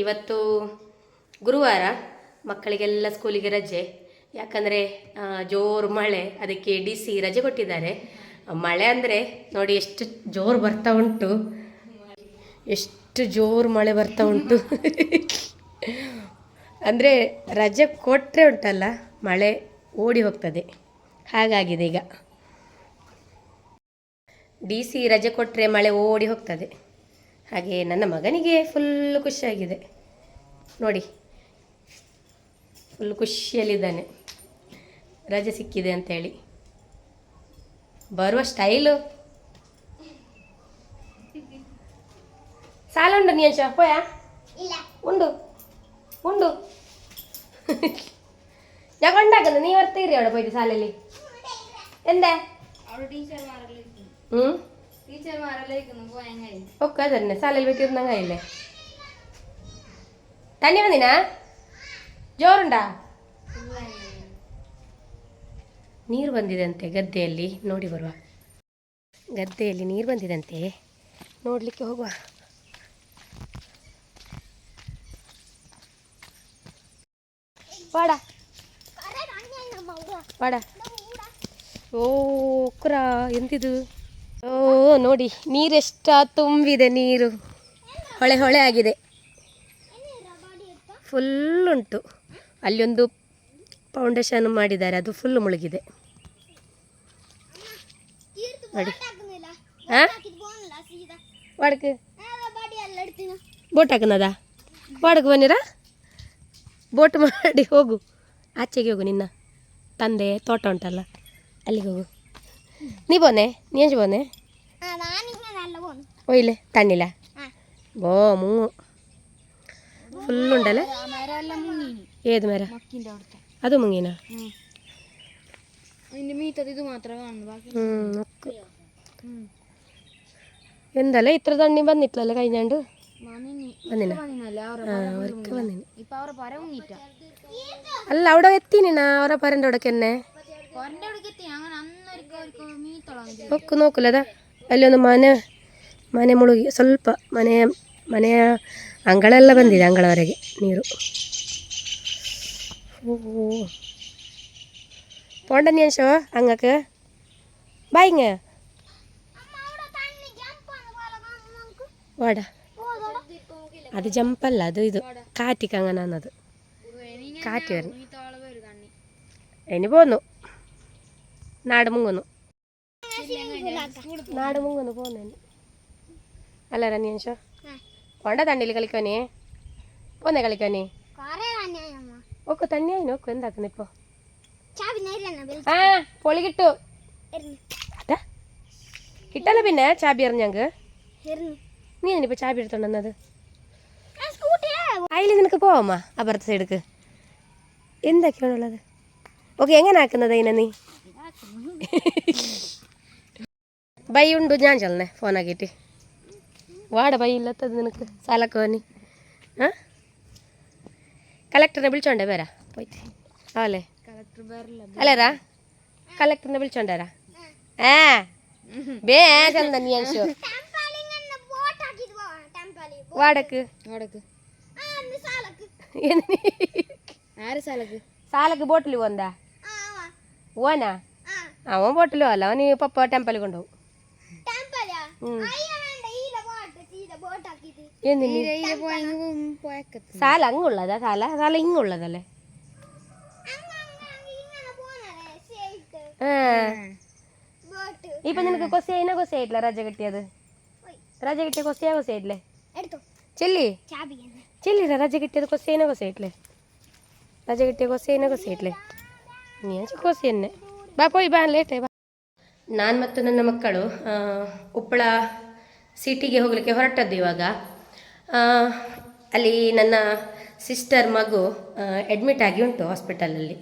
ಇವತ್ತು ಗುರುವಾರ ಮಕ್ಕಳಿಗೆಲ್ಲ ಸ್ಕೂಲಿಗೆ ರಜೆ. ಯಾಕಂದರೆ ಜೋರು ಮಳೆ, ಅದಕ್ಕೆ ಡಿ ಸಿ ರಜೆ ಕೊಟ್ಟಿದ್ದಾರೆ. ಮಳೆ ಅಂದರೆ ನೋಡಿ ಎಷ್ಟು ಜೋರು ಬರ್ತಾ ಉಂಟು. ಎಷ್ಟು ಜೋರು ಮಳೆ ಬರ್ತಾ ಉಂಟು. ಅಂದರೆ ರಜೆ ಕೊಟ್ಟರೆ ಉಂಟಲ್ಲ, ಮಳೆ ಓಡಿ ಹೋಗ್ತದೆ. ಹಾಗಾಗಿದೆ ಈಗ. ಡಿ ಸಿ ರಜೆ ಕೊಟ್ಟರೆ ಮಳೆ ಓಡಿ ಹೋಗ್ತದೆ. ಹಾಗೆ ನನ್ನ ಮಗನಿಗೆ ಫುಲ್ ಖುಷಿಯಾಗಿದೆ ನೋಡಿ ಫುಲ್ ಖುಷಿಯಲ್ಲಿದ್ದಾನೆ ರಜೆ ಸಿಕ್ಕಿದೆ ಅಂತೇಳಿ ಬರುವ ಸ್ಟೈಲು ಸಾಲ ಉಂಡು ನೀಂಶ ಪೋಯ ಉಂಡು ಉಂಡು ഞാൻ ഉണ്ടാക്കുന്നത് നീ ഓർത്ത് കയറി അവിടെ പോയിട്ട് സാലല്ലേ എന്താ അവിടെ ടീച്ചർമാരെല്ലാം ഇരിക്കുന്നു ഉം ടീച്ചർമാരെല്ലാം ഇരിക്കുന്നു പോയാൽ കഴിയും ഒക്കെ അതന്നെ സാലയിൽ പോയിട്ട് ഇരുന്ന കയ്യില്ലേ തന്നെ വന്നിനാ ಜೋರುಂಡಾ ನೀರು ಬಂದಿದಂತೆ ಗದ್ದೆಯಲ್ಲಿ ನೋಡಿ ಬರುವ ಗದ್ದೆಯಲ್ಲಿ ನೀರು ಬಂದಿದಂತೆ ನೋಡಲಿಕ್ಕೆ ಹೋಗುವ ವಾಡ ವಾಡ ಓ ಕುರ ಎಂತಿದು ಓ, ನೋಡಿ, ನೀರೆಷ್ಟ ತುಂಬಿದೆ ನೀರು. ಹೊಳೆ ಹೊಳೆ ಆಗಿದೆ. ಫುಲ್ ಉಂಟು. ಅಲ್ಲೊಂದು ಫೌಂಡೇಶನ್ ಮಾಡಿದ್ದಾರೆ. ಅದು ಫುಲ್ ಮುಳುಗಿದೆ. ನೋಡಿ. ಹಾಂ ಬೋಟ್ ಹಾಕನದ? ಬಾಡಕ್ಕೆ ಬನ್ನಿರಾ? ಬೋಟ್ ಮಾಡಿ ಹೋಗು. ಆಚೆಗೆ ಹೋಗು ನಿನ್ನ. ತಂದೆ, ತೋಟ ಉಂಟಲ್ಲ. ಅಲ್ಲಿಗೆ ಹೋಗು. നീ പോന്നേ? നീ അഞ്ചു പോന്നേ. പോയില്ലേ? തണ്ണില്ല ഓ മൂ ഫുള്ളുണ്ടല്ലേ? ഏത് മര? അത് മുങ്ങീന? എന്തല്ലേ? ഇത്ര തണ്ണി വന്നിട്ടില്ലല്ലോ കഴിഞ്ഞാണ്ട്? അല്ല അവിടെ എത്തിനാ അവരെ പരന്റെ അവിടെ തന്നെ നോക്ക് നോക്കില്ല അതാ അല്ലേ ഒന്ന് മന മന മുളുകി സ്വല്പ മന മന അങ്കളല്ല ബന്ധില്ല അങ്കളവരെ നീറു ഓ പോണ്ട നിമിഷോ അങ്ങക്ക് ബൈങ്ങ വാട അത് ജമ്പല്ല അത് ഇത് കാറ്റിക്കങ്ങനത് കാറ്റ് വരുന്നു ഇനി പോന്നു നാട് മുങ്ങുന്നു നാട് മുങ്ങുന്നു പോന്നു അല്ല അൻഷോ പോണ്ട തണ്ണിയിൽ കളിക്കാനേ പോന്നേ കളിക്കാനേ. ഒക്കെ തന്നെയായി നോക്കു. എന്താക്കുന്നു ഇപ്പൊ? ആ പൊളി കിട്ടു. കിട്ടല്ല പിന്നെ ചാബി എറിഞ്ഞങ്ക് നീ എന്നിപ്പോ ചാബി എടുത്തോണ്ടെന്നത് അതിൽ നിനക്ക് പോവാമ്മ അപ്പുറത്തെ സൈഡ് എന്തൊക്കെയാണുള്ളത്? ഓക്കെ എങ്ങനെ ആക്കുന്നത് അതിനെ നീ? ಬೈ ಉಂಡು ಜಾಂಜಲ್ನೆ ಫೋನ್ ಆಗಿಟ್ಟು ವಾಡ ಬೈ ಇಲ್ಲತ್ತದ ನಿನಗೆ ಸಾಲಕ್ಕೆ ಬನ್ನಿ ಹಾಂ ಕಲೆಕ್ಟರ್ನ ಬಿಳ್ಚೊಂಡೆ ಬೇರ ಹೋಯ್ತು ಅವಲೆ ಅಲ್ಲೇರಾ ಕಲೆಕ್ಟರ್ನ ಬಿಳ್ಚೊಂಡಾರ ಆ ಬೇ ಚಂದ ನೀ ಅನ್ಸು ವಾಡಕ್ಕೆ ವಾಡಕ್ಕೆ ಏನು ಸಾಲಕ್ಕೆ ಸಾಲಕ್ಕೆ ಬೋಟ್ಲಿ ಒಂದಾ ಓನಾ അവൻ പോട്ടല്ലോ അല്ല അവൻ ഈ പപ്പ ടെമ്പൽ കൊണ്ടുപോകും. സാല അങ്ങുള്ളതാ സാല സാല ഇങ്ങുള്ളതല്ലേ? ഇപ്പൊ നിനക്ക് കൊസിയായിന കൊസിയായിട്ടില്ല രജ കിട്ടിയത്? രജ കിട്ടിയ കൊസിയാ കൊസിയായിട്ടില്ലേ? ചെല്ലി. ചെല്ലി രജ കിട്ടിയത് കൊസിയായിന കൊസിയായിട്ടില്ലേ? രജ കിട്ടിയ കൊസിയായിന കൊസിയായിട്ടില്ലേ? ഞാൻ കൊസിയന്നെ ಬಾ ಪೋಯ್ ಬಾ, ಲೇಟೇ ಬಾ. ನಾನು ಮತ್ತು ನನ್ನ ಮಕ್ಕಳು ಉಪ್ಪಳ ಸಿಟಿಗೆ ಹೋಗಲಿಕ್ಕೆ ಹೊರಟದ್ದು ಇವಾಗ. ಅಲ್ಲಿ ನನ್ನ ಸಿಸ್ಟರ್ ಮಗು ಅಡ್ಮಿಟ್ ಆಗಿ ಉಂಟು ಹಾಸ್ಪಿಟಲಲ್ಲಿ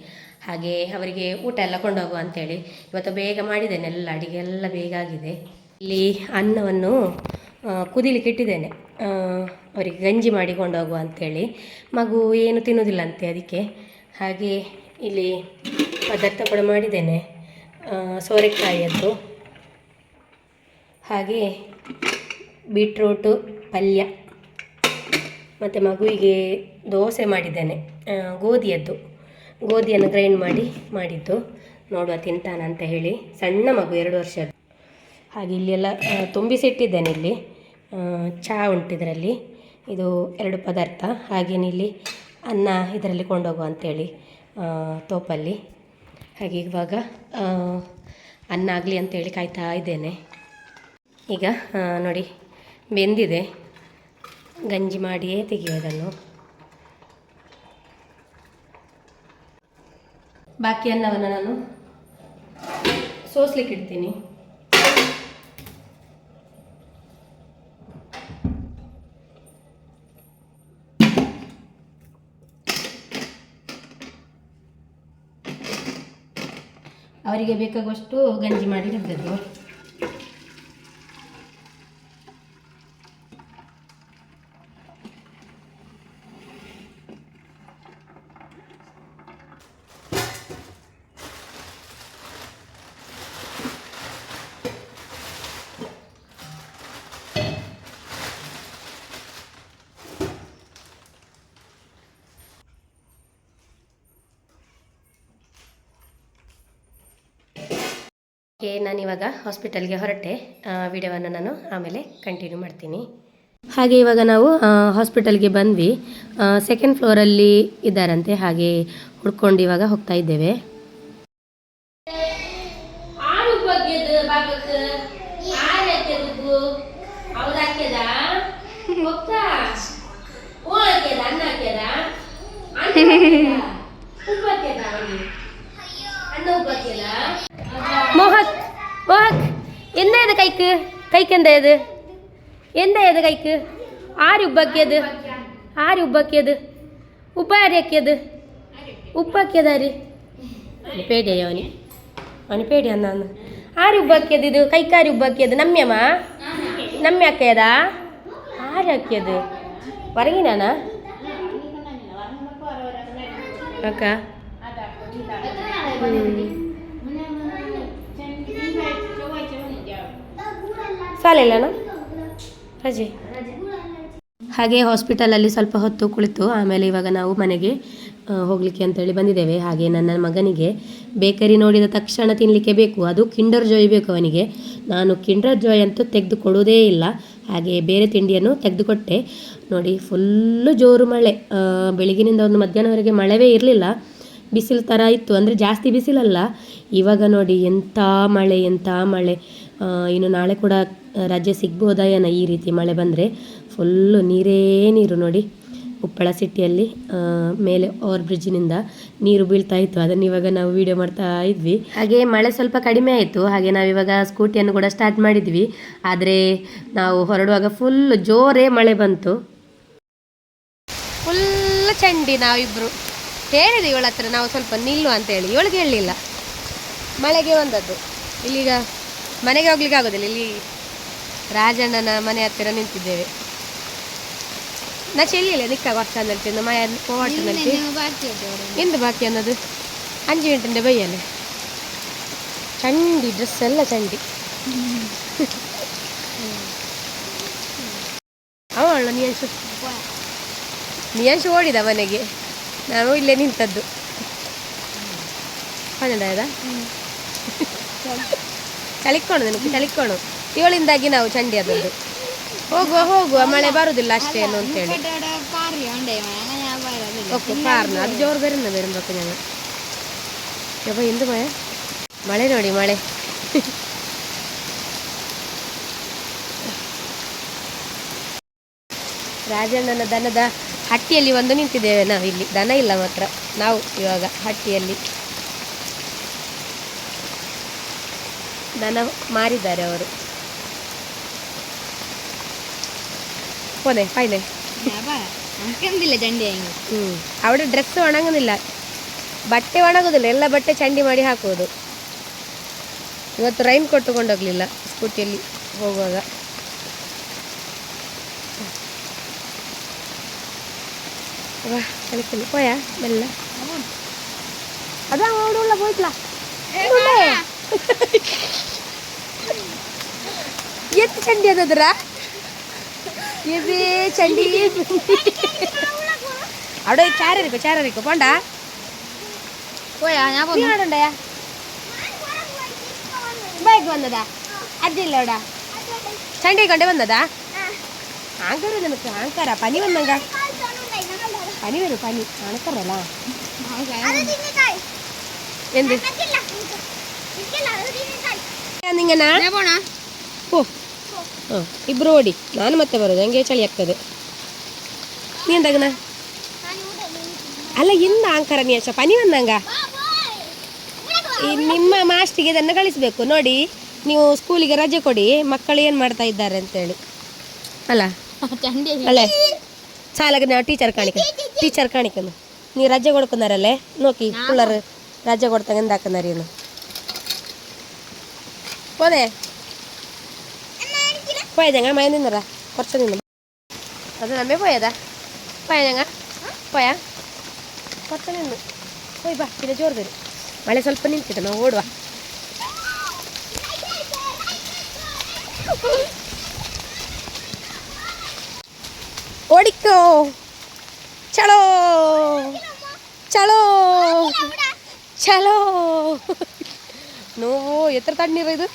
ಹಾಗೆ ಅವರಿಗೆ ಊಟ ಎಲ್ಲ ಕೊಂಡೋಗುವ ಅಂತೇಳಿ ಇವತ್ತು ಬೇಗ ಮಾಡಿದ್ದೇನೆ, ಎಲ್ಲ ಅಡಿಗೆ ಎಲ್ಲ ಬೇಗ ಆಗಿದೆ. ಇಲ್ಲಿ ಅನ್ನವನ್ನು ಕುದಿಲಿಕ್ಕೆ ಇಟ್ಟಿದ್ದೇನೆ. ಅವರಿಗೆ ಗಂಜಿ ಮಾಡಿ ಕೊಂಡೋಗುವ ಅಂಥೇಳಿ ಮಗು ಏನು ತಿನ್ನೋದಿಲ್ಲಂತೆ ಅದಕ್ಕೆ. ಹಾಗೆ ಇಲ್ಲಿ ಪದಾರ್ಥ ಕೂಡ ಮಾಡಿದ್ದೇನೆ ಸೋರೆಕಾಯಿಯದ್ದು. ಹಾಗೆ ಬೀಟ್ರೂಟು ಪಲ್ಯ ಮತ್ತು ಮಗುವಿಗೆ ದೋಸೆ ಮಾಡಿದ್ದೇನೆ. ಗೋಧಿಯದ್ದು. ಗೋಧಿಯನ್ನು ಗ್ರೈಂಡ್ ಮಾಡಿ ಮಾಡಿದ್ದು. ನೋಡುವ ತಿಂತಾನ ಅಂತ ಹೇಳಿ. ಸಣ್ಣ ಮಗು ಎರಡು ವರ್ಷದ್ದು. ಹಾಗೆ ಇಲ್ಲಿ ಎಲ್ಲ ಆ, ತುಂಬಿಸಿಟ್ಟಿದ್ದೇನೆ ಇಲ್ಲಿ. ಚಹಾ ಉಂಟು ಇದರಲ್ಲಿ. ಇದು ಎರಡು ಪದಾರ್ಥ. ಹಾಗೇನಿಲ್ಲಿ ಅನ್ನ ಇದರಲ್ಲಿ ಕೊಂಡೋಗುವ ಅಂಥೇಳಿ ತೋಪಲ್ಲಿ. ಹಾಗೆ ಇವಾಗ ಅನ್ನ ಆಗಲಿ ಅಂತೇಳಿ ಕಾಯ್ತಾ ಇದ್ದೇನೆ. ಈಗ ನೋಡಿ, ಬೆಂದಿದೆ. ಗಂಜಿ ಮಾಡಿಯೇ ತೆಗೆಯೋದನ್ನು ಬಾಕಿ ಅನ್ನವನ್ನು ನಾನು ಸೋಸ್ಲಿಕ್ಕೆ ಇಡ್ತೀನಿ ಅವರಿಗೆ ಬೇಕಾಗುವಷ್ಟು ಗಂಜಿ ಮಾಡಿ ಓಕೆ ನಾನಿವಾಗ ಹಾಸ್ಪಿಟಲ್ಗೆ ಹೊರಟೆ. ವಿಡಿಯೋವನ್ನು ನಾನು ಆಮೇಲೆ ಕಂಟಿನ್ಯೂ ಮಾಡ್ತೀನಿ. ಹಾಗೆ ಇವಾಗ ನಾವು ಹಾಸ್ಪಿಟಲ್ಗೆ ಬಂದ್ವಿ. ಸೆಕೆಂಡ್ ಫ್ಲೋರಲ್ಲಿ ಇದ್ದಾರಂತೆ. ಹಾಗೆ ಹುಡ್ಕೊಂಡು ಇವಾಗ ಹೋಗ್ತಾ ಇದ್ದೇವೆ. ಹೋಗ್ತಾ കൈക്ക് എന്തായത് എന്തായത് കൈക്ക് ആരുപ്പാക്കിയത് ആരുപ്പാക്കിയത് ഉപ്പ ആരാക്കിയത് ഉപ്പാക്കിയത് ആര്? പേടിയായോ അവന്. അവന് പേടിയാന്നാന്ന് ആരുപ്പാക്കിയത് ഇത്? കൈക്കാരുപ്പാക്കിയത് നമ്മ്യമാ നമ്മയാക്കിയതാ ആരാക്കിയത്? പറയാനാ ഓക്കെ ಸಾಲಿಲ್ಲನ ರಜೆ. ಹಾಗೆ ಹಾಸ್ಪಿಟಲಲ್ಲಿ ಸ್ವಲ್ಪ ಹೊತ್ತು ಕುಳಿತು ಆಮೇಲೆ ಇವಾಗ ನಾವು ಮನೆಗೆ ಹೋಗಲಿಕ್ಕೆ ಅಂತೇಳಿ ಬಂದಿದ್ದೇವೆ. ಹಾಗೆ ನನ್ನ ಮಗನಿಗೆ ಬೇಕರಿ ನೋಡಿದ ತಕ್ಷಣ ತಿನ್ನಲಿಕ್ಕೆ ಬೇಕು. ಅದು ಕಿಂಡರ್ ಜಾಯ್ ಬೇಕು ಅವನಿಗೆ. ನಾನು ಕಿಂಡರ್ ಜಾಯ್ ಅಂತೂ ತೆಗೆದುಕೊಳ್ಳೋದೇ ಇಲ್ಲ. ಹಾಗೆ ಬೇರೆ ತಿಂಡಿಯನ್ನು ತೆಗೆದುಕೊಟ್ಟೆ. ನೋಡಿ ಫುಲ್ಲು ಜೋರು ಮಳೆ. ಬೆಳಗಿನಿಂದ ಒಂದು ಮಧ್ಯಾಹ್ನವರೆಗೆ ಮಳೆವೇ ಇರಲಿಲ್ಲ. ಬಿಸಿಲು ಥರ ಇತ್ತು. ಅಂದರೆ ಜಾಸ್ತಿ ಬಿಸಿಲಲ್ಲ. ಇವಾಗ ನೋಡಿ, ಎಂಥ ಮಳೆ ಎಂಥ ಮಳೆ. ಇನ್ನು ನಾಳೆ ಕೂಡ ರಜೆ ಸಿಗ್ಬೋದಾ ಏನೋ ಈ ರೀತಿ ಮಳೆ ಬಂದರೆ? ಫುಲ್ಲು ನೀರೇ ನೀರು ನೋಡಿ ಉಪ್ಪಳ ಸಿಟಿಯಲ್ಲಿ ಮೇಲೆ ಓವರ್ ಬ್ರಿಡ್ಜಿನಿಂದ ನೀರು ಬೀಳ್ತಾ ಇತ್ತು. ಅದನ್ನು ಇವಾಗ ನಾವು ವಿಡಿಯೋ ಮಾಡ್ತಾ ಇದ್ವಿ. ಹಾಗೆ ಮಳೆ ಸ್ವಲ್ಪ ಕಡಿಮೆ ಆಯಿತು. ಹಾಗೆ ನಾವಿವಾಗ ಸ್ಕೂಟಿಯನ್ನು ಕೂಡ ಸ್ಟಾರ್ಟ್ ಮಾಡಿದ್ವಿ. ಆದರೆ ನಾವು ಹೊರಡುವಾಗ ಫುಲ್ ಜೋರೇ ಮಳೆ ಬಂತು. ಫುಲ್ ಚಂಡಿ ನಾವಿಬ್ರು. ಹೇಳಿದೆ ಇವಳ ಹತ್ರ ನಾವು ಸ್ವಲ್ಪ ನಿಲ್ಲು ಅಂತ ಹೇಳಿ ಇವಳಿಗೆ ಹೇಳಲಿಲ್ಲ ಮಳೆಗೆ ಒಂದದ್ದು ಇಲ್ಲೀಗ ಮನೆಗೆ ಹೋಗ್ಲಿಕ್ಕೆ ಆಗೋದಿಲ್ಲ. ಇಲ್ಲಿ ರಾಜಣ್ಣನ ಮನೆ ಹತ್ತಿರ ನಿಂತಿದ್ದೇವೆ. ನಾ ಚೆಲ್ಲಿಲ್ಲ ನಿಕ್ಕ ವರ್ಷ ಮಯ ಇದ್ದವರು ಎಂದು ಬಾಕಿ ಅನ್ನೋದು? ಅಂಜು ಗಂಟೆ ಬೈಯಲ್ಲ. ಚಂಡಿ ಡ್ರೆಸ್ ಎಲ್ಲ ಚಂಡಿ. ಅವಳು ನಿಯಂಶು. ನಿಯಂಶು ಓಡಿದ ಮನೆಗೆ. ನಾನು ಇಲ್ಲೇ ನಿಂತದ್ದು. ಪನ್ನೆಂಡ ಚಳಿಕೋಣ ನನಗೆ ಚಳಿಕೋಣ ಇವಳಿಂದಾಗಿ ನಾವು ಚಂಡಿ ಆದದ್ದು ಹೋಗುವ ಹೋಗುವ ಮಳೆ ಬರುದಿಲ್ಲ ಅಷ್ಟೇನು ಅಂತೇಳಿ പാറി ഉണ്ടേ അങ്ങനെ ഞാൻ പറയുന്നില്ല ഓക്കെ പാർന്നു അത് ജോർ വരുന്ന വരുമ്പോഴൊക്കെ ഞങ്ങൾ അപ്പോൾ എന്ത് മഴ മഴ ನೋಡಿ ಮಳೆ ರಾಜಣ್ಣನ ದನದ ಹಟ್ಟಿಯಲ್ಲಿ ಒಂದು ನಿಂತಿದ್ದೇವೆ ನಾವು ಇಲ್ಲಿ ದನ ಇಲ್ಲ ಮಾತ್ರ ನಾವು ಇವಾಗ ಹಟ್ಟಿಯಲ್ಲಿ ದನ ಮಾರಿದ್ದಾರೆ ಅವರು പോന്നെ ഫൈനേ ഞാൻ പറ നമുക്കെന്തില്ല ചണ്ടി വാങ്ങി ಹ್ಞೂ അവിടെ ಡ್ರೆಸ್ ಒಣಗುದಿಲ್ಲ ಬಟ್ಟೆ ಒಣಗುದಿಲ್ಲ ಎಲ್ಲ ಬಟ್ಟೆ ಚಂಡಿ ಮಾಡಿ ಹಾಕುವುದು ಇವತ್ತು ರೈನ್ ಕೊಟ್ಟು ಕೊಂಡೋಗ್ಲಿಲ್ಲ ಸ್ಕೂಟಿಯಲ್ಲಿ ಹೋಗುವಾಗ ವಾ ಕಲಿಕಲಿ ಪೋಯ ಮೆಲ್ಲ ಅದ ಅವಡುಳ್ಳ പോയിട്ടില്ല ಎತ್ತು ಚಂಡಿ ಅದದ್ರ ಎಬೇ ಚಂಡಿ അവിടെ ചാരരിക്കോ ചാരരിക്കോ പോണ്ട പോയാ ഞാൻ നീ പോന്നു ആടുണ്ടയാ ബൈക്ക് വന്നതാ അജില്ല അവിടെ ചണ്ടി കൊണ്ട് വന്നതാ ആങ്കര നിനക്ക് ആങ്കര പനി വന്നങ്ക പനി വരും പനി ആണക്കറല്ല എന്ത് ಇಬ್ರು ಓಡಿ. ನಾನು ಮತ್ತೆ ಬರೋದು. ಹಂಗೆ ಚಳಿ ಆಗ್ತದೆ. ನೀಂದಾಗನ ಅಲ್ಲ ಇಂದ ಅಂಕರ ನೀಚ ಪನಿ ಬಂದಂಗ ನಿಮ್ಮ ಮಾಸ್ಟಿಗೆ ಇದನ್ನು ಕಳಿಸ್ಬೇಕು. ನೋಡಿ ನೀವು ಸ್ಕೂಲಿಗೆ ರಜೆ ಕೊಡಿ. ಮಕ್ಕಳು ಏನು ಮಾಡ್ತಾ ಇದ್ದಾರೆ ಅಂತ ಹೇಳಿ ಅಲ್ಲ ಅಲ್ಲೇ. ಸಾಲಾಗ ನಾವು ಟೀಚರ್ ಕಾಣಿಕ ಟೀಚರ್ ಕಾಣಿಕನು ನೀವು ರಜೆ ಕೊಡ್ಕೊಂಡಾರಲ್ಲೇ? ನೋಕಿ ಕೂಲರ್ ರಜೆ ಕೊಡ್ತಂಗೆ ಹಾಕಂದಾರೀನು പോതേ പോയ ഞങ്ങ മയ നിന്നടാ. കുറച്ച് നിന്ന്. അത് നമ്മേ പോയതാ. പോയ ഞങ്ങ പോയ? കുറച്ച് നിന്ന്. പോയി ബാ പിന്നെ ചോറ് തരും. മഴ സ്വല്പം നിൽക്കട്ടെ നമ്മൾ ഓടുക ഓടിക്കോ. ചളോ. ചളോ. ചളോ. നോ എത്ര തണ്ണീർ ഇത്?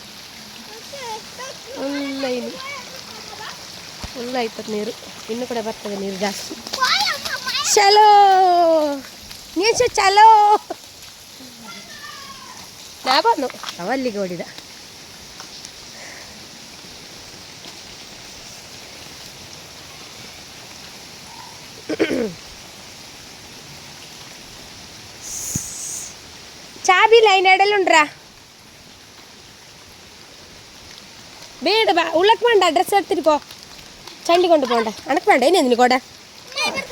ಇಲ್ಲಿ ಫುಲ್ ನೀರು. ಇನ್ನು ಕೂಡ ಬರ್ತದೆ ನೀರು ಜಾಸ್ತಿ. ಚಲೋ ನೀಚ ಚಲೋ ನಾ ಅವಲ್ಲಿಗೆ ಓಡಿದ. ಚಾಬಿ ലൈൻ എടലുണ്ടറാ ಬೇಡ ಬಾ ಉಳ್ಳಕ್ ಬೇಡ ಡ್ರೆಸ್ ಎಡ್ತಿರ್ಕೋ ಚಂಡಿ ಕೊಂಡು പോണ്ട ಅಣಕ್ ಬೇಡ ಏನೇನು ಕೊಡೆ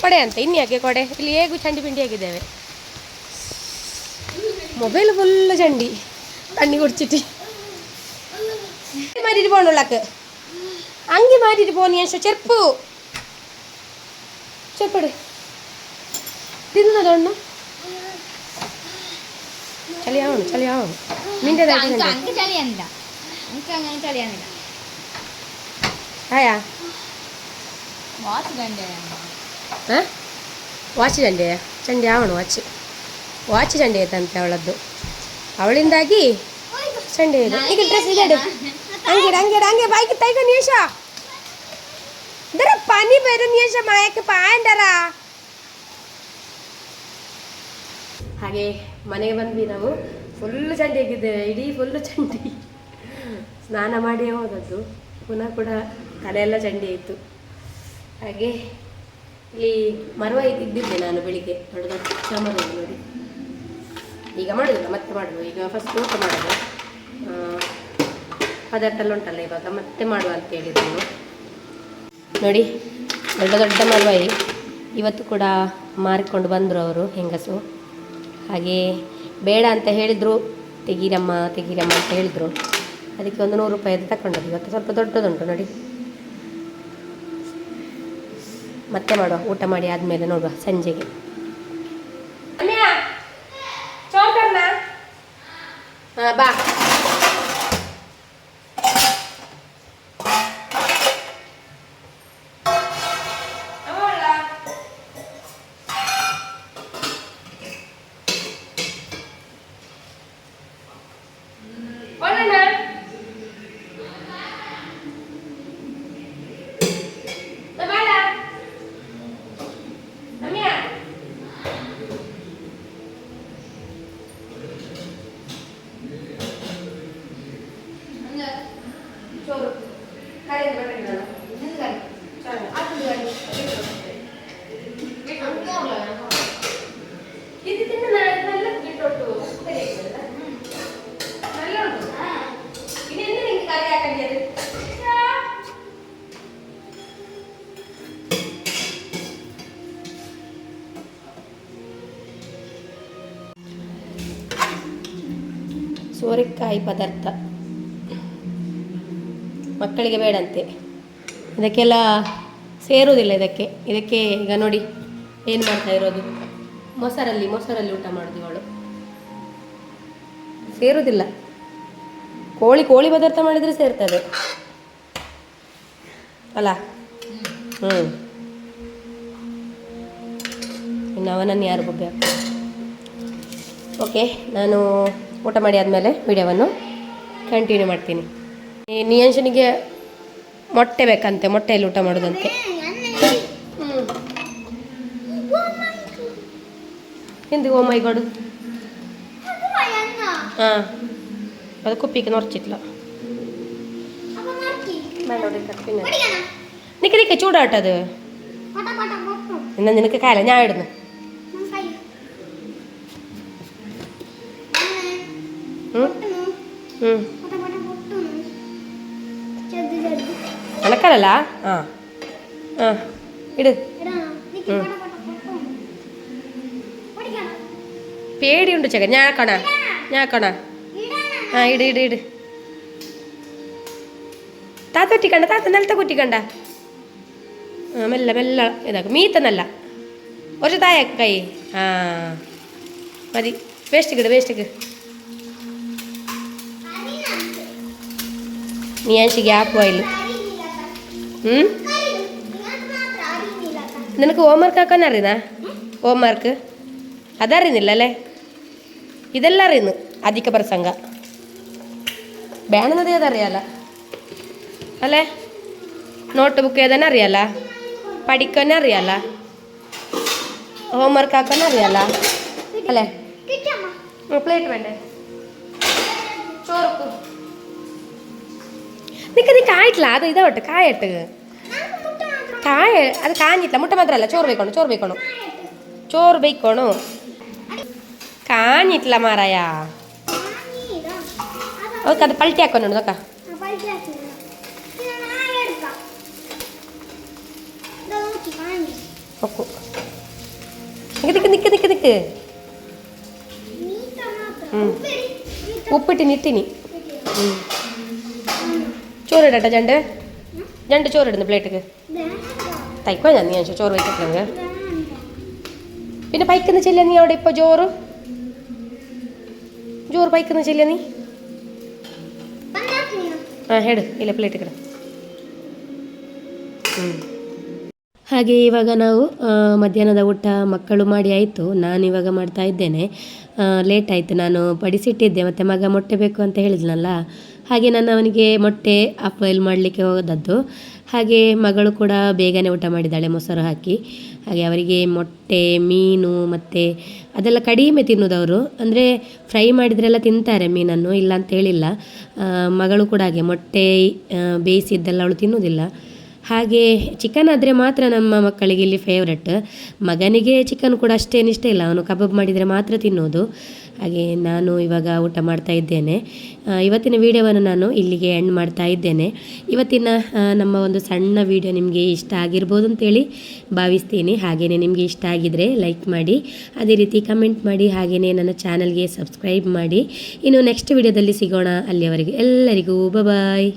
ಕೊಡೆ ಅಂತ ಇನ್ಯಾಕೆ ಕೊಡೆ ಇಲ್ಲಿ ಹೇಗೂ ಚಂಡಿ ಪಿಂಡಿ ಆಗಿದ್ದೇವೆ ಮೊಬೈಲ್ ಫುಲ್ ಚಂಡಿ കണ്ണി കുടിച്ചിട്ട് മാറ്റിട്ട് പോകണം ഉള്ളക്ക് അങ്കി മാറ്റിട്ട് പോകുന്ന ഞാൻ ചെരുപ്പ് ചെരുപ്പട് തിന്നതൊണ്ണു ചളിയാവണം ചളിയാവണം നിന്റെ ಹಾಯಾ ಹಾಂ? ವಾಚ್ ದಂಡೆಯ ಚಂಡೆ ಅವಳು ವಾಚ್ ವಾಚ್ ಚಂಡೆ ಐತಂತೆ ಅವಳದ್ದು. ಅವಳಿಂದಾಗಿ ಚಂಡೆ ಇದೆ ಈಗ ಡ್ರೆಸ್ ಹಂಗೆ ಹಂಗೆ ಹಂಗೆ ಬಾಯ್ಗೆ ತೈಗ ನೀಶ. ದರ ಪಾನಿ ಬೇರೆ ನೀಶ ಮಾಯಕ್ಕೆ ಪಾಂಡರ ಹಾಗೆ ಮನೆಗೆ ಬಂದ್ವಿ ನಾವು. ಫುಲ್ ಚಂಡಿ ಆಗಿದ್ದೇವೆ ಇಡೀ ಫುಲ್ಲು ಚಂಡಿ. ಸ್ನಾನ ಮಾಡಿ ಹೋದದ್ದು. ಪುನಃ ಕೂಡ ತಲೆಯೆಲ್ಲ ಚಂಡಿ ಆಯಿತು. ಹಾಗೆ ಇಲ್ಲಿ ಮರವ ಇದ್ದಿದ್ದೆ ನಾನು ಬೆಳಿಗ್ಗೆ. ದೊಡ್ಡ ದೊಡ್ಡ ಚಾಮರು ನೋಡಿ. ಈಗ ಮಾಡೋದಿಲ್ಲ, ಮತ್ತೆ ಮಾಡುವ. ಈಗ ಫಸ್ಟ್ ಊಟ ಮಾಡೋದು ಪದಾರ್ಥ ಎಲ್ಲ ಉಂಟಲ್ಲ ಇವಾಗ, ಮತ್ತೆ ಮಾಡುವ ಅಂತ ಹೇಳಿದ್ರು ನೋಡಿ, ದೊಡ್ಡ ದೊಡ್ಡ ಮರವಾಯಿ ಇವತ್ತು ಕೂಡ ಮಾರಿಕೊಂಡು ಬಂದರು ಅವರು ಹೆಂಗಸು. ಹಾಗೆ ಬೇಡ ಅಂತ ಹೇಳಿದರು, ತೆಗೀರಮ್ಮ ತೆಗೀರಮ್ಮ ಅಂತ ಹೇಳಿದರು. ಅದಕ್ಕೆ ಒಂದು ನೂರು ರೂಪಾಯಿದು ತಗೊಂಡದ್ದು ಇವತ್ತು ಸ್ವಲ್ಪ ದೊಡ್ಡದುಂಟು ನೋಡಿ. ಮತ್ತೆ ಮಾಡುವ ಊಟ ಮಾಡಿ ಆದಮೇಲೆ ನೋಡುವ ಸಂಜೆಗೆ. ಸೋರೆಕಾಯಿ ಪದಾರ್ಥ. ಮಕ್ಕಳಿಗೆ ಬೇಡಂತೆ. ಇದಕ್ಕೆಲ್ಲ ಸೇರುವುದಿಲ್ಲ ಇದಕ್ಕೆ. ಇದಕ್ಕೆ ಈಗ ನೋಡಿ ಏನು ಮಾಡ್ತಾ ಇರೋದು? ಮೊಸರಲ್ಲಿ ಮೊಸರಲ್ಲಿ ಊಟ ಮಾಡೋದು ಇವಳು. ಸೇರುವುದಿಲ್ಲ. ಕೋಳಿ ಕೋಳಿ ಪದಾರ್ಥ ಮಾಡಿದರೆ ಸೇರ್ತದೆ. ಅಲ್ಲ? ಹ್ಞೂ ಇನ್ನು ಅವನನ್ನು ಯಾರು ಬೊಬ್ಬೆ ಓಕೆ ನಾನು ಊಟ ಮಾಡಿ ಆದಮೇಲೆ ವಿಡಿಯೋವನ್ನು ಕಂಟಿನ್ಯೂ ಮಾಡ್ತೀನಿ ಈ ನಿಯಂಶನಿಗೆ ಮೊಟ್ಟೆ ಬೇಕಂತೆ ಮೊಟ್ಟೆಯಲ್ಲಿ ಊಟ ಮಾಡೋದಂತೆ ಹಿಂದೆ ಓ ಮೈ ಗಾಡು ಹಾಂ ಅದು ಕುಪ್ಪಿಗೆ ನೊರ್ಚಿಟ್ಲ നിക്ക് നിക്ക് ചൂടാട്ടത് എന്നാ നിനക്ക് കാല ഞാൻ ഇടുന്നു കണക്കല്ല ആ. ആ. ഇട്. പേടിയുണ്ട് ചേക്കൻ. ഞാൻ കാണാ ഞാൻ കാണാ ആ ഇട് ഇട് ഇട്. താത്ത ഒറ്റിക്കണ്ട താത്ത നിലത്തെ കുറ്റിക്കണ്ട. ആ മെല്ല മെല്ല. ഇതാക്കും. മീത്തന്നല്ല ഒരു തായ കൈ. ആ. മതി. വേസ്റ്റ് ഇട് വേസ്റ്റിക്ക് നീ ഞാൻ ഗ്യാപ്പ് പോയില്ല നിനക്ക് ഹോംവർക്ക് ആക്കാൻ അറിയുന്ന? ഹോംവർക്ക് അതറിയുന്നില്ല അല്ലേ? ഇതെല്ലാം അറിയുന്നു. അധിക പ്രസംഗ. വേണമെന്നത് ഏതറിയാല അല്ലേ? നോട്ട് ബുക്ക് എഴുതാൻ അറിയാല? പഠിക്കാൻ അറിയാല? ഹോംവർക്ക് ആക്കാൻ അറിയാല? അല്ലേ? പ്ലേറ്റ് വേണ്ടേ? ചോറക്കു നിക്ക് നീ കായിട്ടില്ല അത് ഇതാവട്ടെ കായട്ട് കായ അത് കാഞ്ഞിട്ടില്ല. മുട്ട മാത്രമല്ല ചോറ് വെക്കണോ ചോറ് വെക്കണോ? ചോറ് വെക്കണോ? കാഞ്ഞിട്ടില്ല മാറായ. ഓക്കെ അത് പൾട്ടി നോക്ക. ഒക്കു നിക്ക് നിക്ക് നിക്ക് നിക്ക് ഉപ്പിട്ട് നിട്ടിനി ചോറിടട്ടെ ജണ്ട് ജണ്ട് ചോറിടുന്നു പ്ലേറ്റിക്ക്. തയ്ക്കോ ഞാൻ ഞാൻ ചോറ് വെച്ചിട്ടില്ലെങ്കിൽ പിന്നെ പൈക്കുന്ന ചെല്ല നീ അവിടെ ഇപ്പോൾ ചോറ് ചോറ് പൈക്കുന്ന ചെല്ല നീ ಹಾಂ ಹೇಳು ಇಲ್ಲ ಪ್ಲೇಟ್ ಕಡೆ ಹಾಗೆ ಇವಾಗ ನಾವು ಆ, ಮಧ್ಯಾಹ್ನದ ಊಟ ಮಕ್ಕಳು ಮಾಡಿ ಆಯಿತು ನಾನು ಇವಾಗ ಮಾಡ್ತಾ ಇದ್ದೇನೆ ಲೇಟ್ ಆಯಿತು ನಾನು ಬಡಿಸಿಟ್ಟಿದ್ದೆ ಮತ್ತು ಮಗ ಮೊಟ್ಟೆ ಬೇಕು ಅಂತ ಹೇಳಿದ್ನಲ್ಲ ಹಾಗೆ ನಾನು ಅವನಿಗೆ ಮೊಟ್ಟೆ ಹಾಫ್ ಬಾಯ್ಲ್ ಮಾಡಲಿಕ್ಕೆ ಹೋದದ್ದು ಹಾಗೆ ಮಗಳು ಕೂಡ ಬೇಗನೆ ಊಟ ಮಾಡಿದ್ದಾಳೆ, ಮೊಸರು ಹಾಕಿ. ಹಾಗೆ ಅವರಿಗೆ ಮೊಟ್ಟೆ, ಮೀನು ಮತ್ತು ಅದೆಲ್ಲ ಕಡಿಮೆ ತಿನ್ನೋದವರು. ಅಂದರೆ ಫ್ರೈ ಮಾಡಿದ್ರೆಲ್ಲ ತಿಂತಾರೆ ಮೀನನ್ನು, ಇಲ್ಲ ಅಂತ ಹೇಳಿಲ್ಲ. ಮಗಳು ಕೂಡ ಹಾಗೆ ಮೊಟ್ಟೆ ಬೇಯಿಸಿದ್ದೆಲ್ಲ ಅವಳು ತಿನ್ನೋದಿಲ್ಲ. ಹಾಗೆ ಚಿಕನ್ ಆದರೆ ಮಾತ್ರ ನಮ್ಮ ಮಕ್ಕಳಿಗೆ ಇಲ್ಲಿ ಫೇವ್ರೆಟ್ ಮಗನಿಗೆ ಚಿಕನ್ ಕೂಡ ಅಷ್ಟೇನು ಇಷ್ಟ ಇಲ್ಲ. ಅವನು ಕಬಾಬ್ ಮಾಡಿದರೆ ಮಾತ್ರ ತಿನ್ನೋದು ಹಾಗೆ ನಾನು ಇವಾಗ ಊಟ ಮಾಡ್ತಾ ಇದ್ದೇನೆ. ಇವತ್ತಿನ ವಿಡಿಯೋವನ್ನು ನಾನು ಇಲ್ಲಿಗೆ ಎಂಡ್ ಮಾಡ್ತಾ ಇದ್ದೇನೆ. ಇವತ್ತಿನ ನಮ್ಮ ಒಂದು ಸಣ್ಣ ವಿಡಿಯೋ ನಿಮಗೆ ಇಷ್ಟ ಆಗಿರ್ಬೋದು ಅಂತೇಳಿ ಭಾವಿಸ್ತೀನಿ. ಹಾಗೆಯೇ ನಿಮಗೆ ಇಷ್ಟ ಆಗಿದರೆ ಲೈಕ್ ಮಾಡಿ, ಅದೇ ರೀತಿ ಕಮೆಂಟ್ ಮಾಡಿ, ಹಾಗೆಯೇ ನನ್ನ ಚಾನಲ್ಗೆ ಸಬ್ಸ್ಕ್ರೈಬ್ ಮಾಡಿ. ಇನ್ನು ನೆಕ್ಸ್ಟ್ ವಿಡಿಯೋದಲ್ಲಿ ಸಿಗೋಣ. ಅಲ್ಲಿಯವರೆಗೆ ಎಲ್ಲರಿಗೂ ಬಾಯ್